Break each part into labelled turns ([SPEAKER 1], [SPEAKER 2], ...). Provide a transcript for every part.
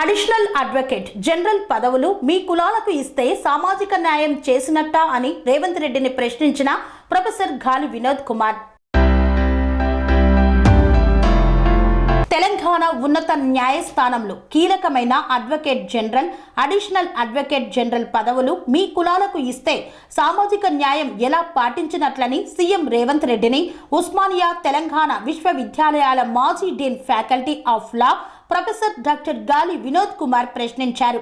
[SPEAKER 1] Additional advocate general పదవులు మీ కులాలకు ఇస్తే సామాజిక న్యాయం చేసినట్ట అని రేవంత్ రెడ్డిని ప్రశ్నించిన ప్రొఫెసర్ గాలి వినోద్ కుమార్. తెలంగాణ ఉన్నత న్యాయస్థానంలో కీలకమైన advocate general additional advocate general పదవులు మీ కులాలకు ఇస్తే సామాజిక న్యాయం ఎలా పాటించినట్లని సీఎం రేవంత్ రెడ్డిని ఉస్మానియా తెలంగాణ విశ్వవిద్యాలయాల మాజీ dean faculty of law professor doctor Gali Vinod Kumar ప్రశ్నించారు.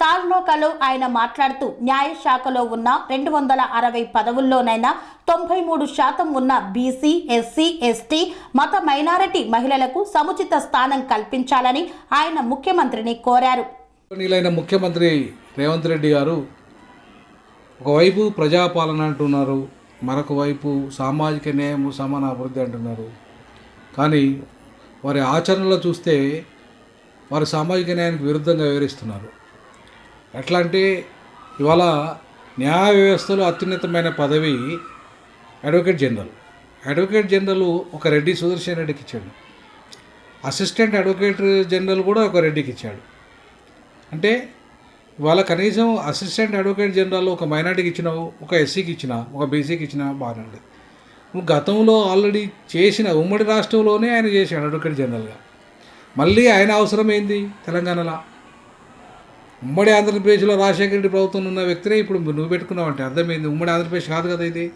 [SPEAKER 1] తార్నోకలో ఆయన మాట్లాడుతూ న్యాయశాఖలో ఉన్న రెండు వందల అరవై పదవుల్లోనైనా తొంభై మూడు శాతం ఉన్న బీసీ ఎస్సీ ఎస్టీ మత మైనారిటీ మహిళలకు సముచిత స్థానం కల్పించాలని ఆయన ముఖ్యమంత్రిని కోరారు.
[SPEAKER 2] ముఖ్యమంత్రి రేవంత్ రెడ్డి గారు ఒకవైపు ప్రజాపాలన అంటున్నారు మరొక వైపు సామాజిక న్యాయం సమాన అభివృద్ధి అంటున్నారు. కానీ వారి ఆచరణలో చూస్తే వారు సామాజిక న్యాయానికి విరుద్ధంగా వివరిస్తున్నారు. ఎట్లా అంటే ఇవాళ న్యాయ వ్యవస్థలో అత్యున్నతమైన పదవి అడ్వకేట్ జనరల్. అడ్వకేట్ జనరల్ ఒక రెడ్డి సుదర్శన్ రెడ్డికి ఇచ్చాడు. అసిస్టెంట్ అడ్వకేట్ జనరల్ కూడా ఒక రెడ్డికి ఇచ్చాడు. అంటే వాళ్ళ కనీసం అసిస్టెంట్ అడ్వకేట్ జనరల్ ఒక మైనార్టీకి ఇచ్చిన ఒక ఎస్సీకి ఇచ్చిన ఒక బీసీకి ఇచ్చిన బాగానే ఉండేది. గతంలో ఆల్రెడీ చేసిన ఉమ్మడి రాష్ట్రంలోనే ఆయన చేశాడు అడ్వకేట్ జనరల్గా. మళ్ళీ ఆయన అవసరమైంది తెలంగాణలో. ఉమ్మడి ఆంధ్రప్రదేశ్లో రాజశేఖర రెడ్డి ప్రభుత్వం ఉన్న వ్యక్తినే ఇప్పుడు నువ్వు పెట్టుకున్నావంటే అర్థమైంది. ఉమ్మడి ఆంధ్రప్రదేశ్ కాదు కదా ఇది?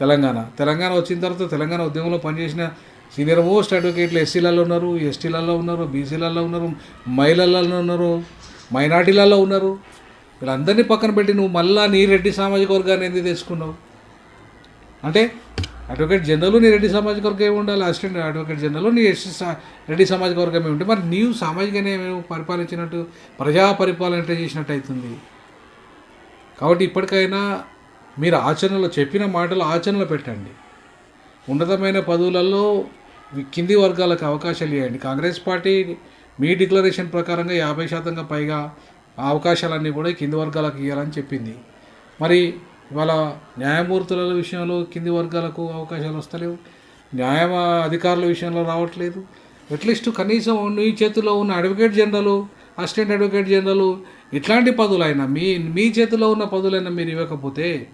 [SPEAKER 2] తెలంగాణ. తెలంగాణ వచ్చిన తర్వాత తెలంగాణ ఉద్యమంలో పనిచేసిన సీనియర్ మోస్ట్ అడ్వకేట్లు ఎస్సీలలో ఉన్నారు ఎస్టీలలో ఉన్నారు బీసీలలో ఉన్నారు మహిళలలో ఉన్నారు మైనార్టీలలో ఉన్నారు. వీళ్ళందరినీ పక్కన పెట్టి నువ్వు మళ్ళా నీ రెడ్డి సామాజిక వర్గాన్ని ఎందుకు తెచ్చుకున్నావు? అంటే అడ్వకేట్ జనరల్ నీ రెడ్డి సామాజిక వర్గం ఏమి ఉండాలి? అసిస్టెంట్ అడ్వకేట్ జనరల్ నీ ఎస్టీ రెడ్డి సామాజిక వర్గం ఏమి ఉంటే మరి నీవు సామాజికనే పరిపాలించినట్టు ప్రజా పరిపాలన చేసినట్టు అవుతుంది? కాబట్టి ఇప్పటికైనా మీరు ఆచరణలో చెప్పిన మాటలు ఆచరణలో పెట్టండి. ఉన్నతమైన పదవులలో కింది వర్గాలకు అవకాశాలు ఇవ్వండి. కాంగ్రెస్ పార్టీ మీ డిక్లరేషన్ ప్రకారంగా యాభై శాతంగా పైగా అవకాశాలన్నీ కూడా కింది వర్గాలకు ఇవ్వాలని చెప్పింది. మరి ఇవాళ న్యాయమూర్తుల విషయంలో కింది వర్గాలకు అవకాశాలు వస్తలేవు. న్యాయ అధికారుల విషయంలో రావట్లేదు. అట్లీస్ట్ కనీసం నీ చేతిలో ఉన్న advocate general assistant advocate general ఇట్లాంటి పదవులైనా మీ మీ చేతిలో ఉన్న పదవులైనా మీరు ఇవ్వకపోతే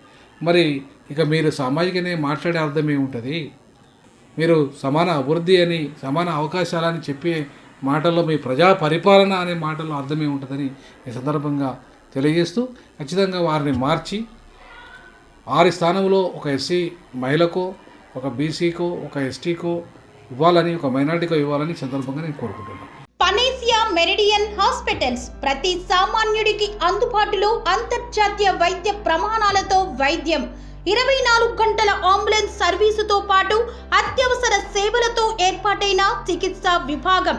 [SPEAKER 2] మరి ఇక మీరు సామాజికనే మాట్లాడే అర్థం ఏముంటుంది? మీరు సమాన అభివృద్ధి అని సమాన అవకాశాలని చెప్పే మాటల్లో మీ ప్రజా పరిపాలన అనే మాటల్లో అర్థమే ఉంటుందని ఈ సందర్భంగా తెలియజేస్తూ ఖచ్చితంగా వారిని మార్చి ఆరు స్థానంలో ఒక ఎస్సీ మహిళకో ఒక బీసీకో ఒక ఎస్టీకో ఇవ్వాలని ఒక మైనార్టీకో ఇవ్వాలని సందర్భంగా నేను కోరుకుంటున్నాను
[SPEAKER 1] పనేసియా మెరిడియన్ హాస్పిటల్స్ ప్రతి సామాన్యుడికి అందుబాటులో అంతర్జాతీయ వైద్య ప్రమాణాలతో వైద్యం. ఇరవై నాలుగు గంటల అంబులెన్స్ సర్వీసుతో పాటు అత్యవసర సేవలతో ఏర్పాటైన చికిత్సా విభాగం.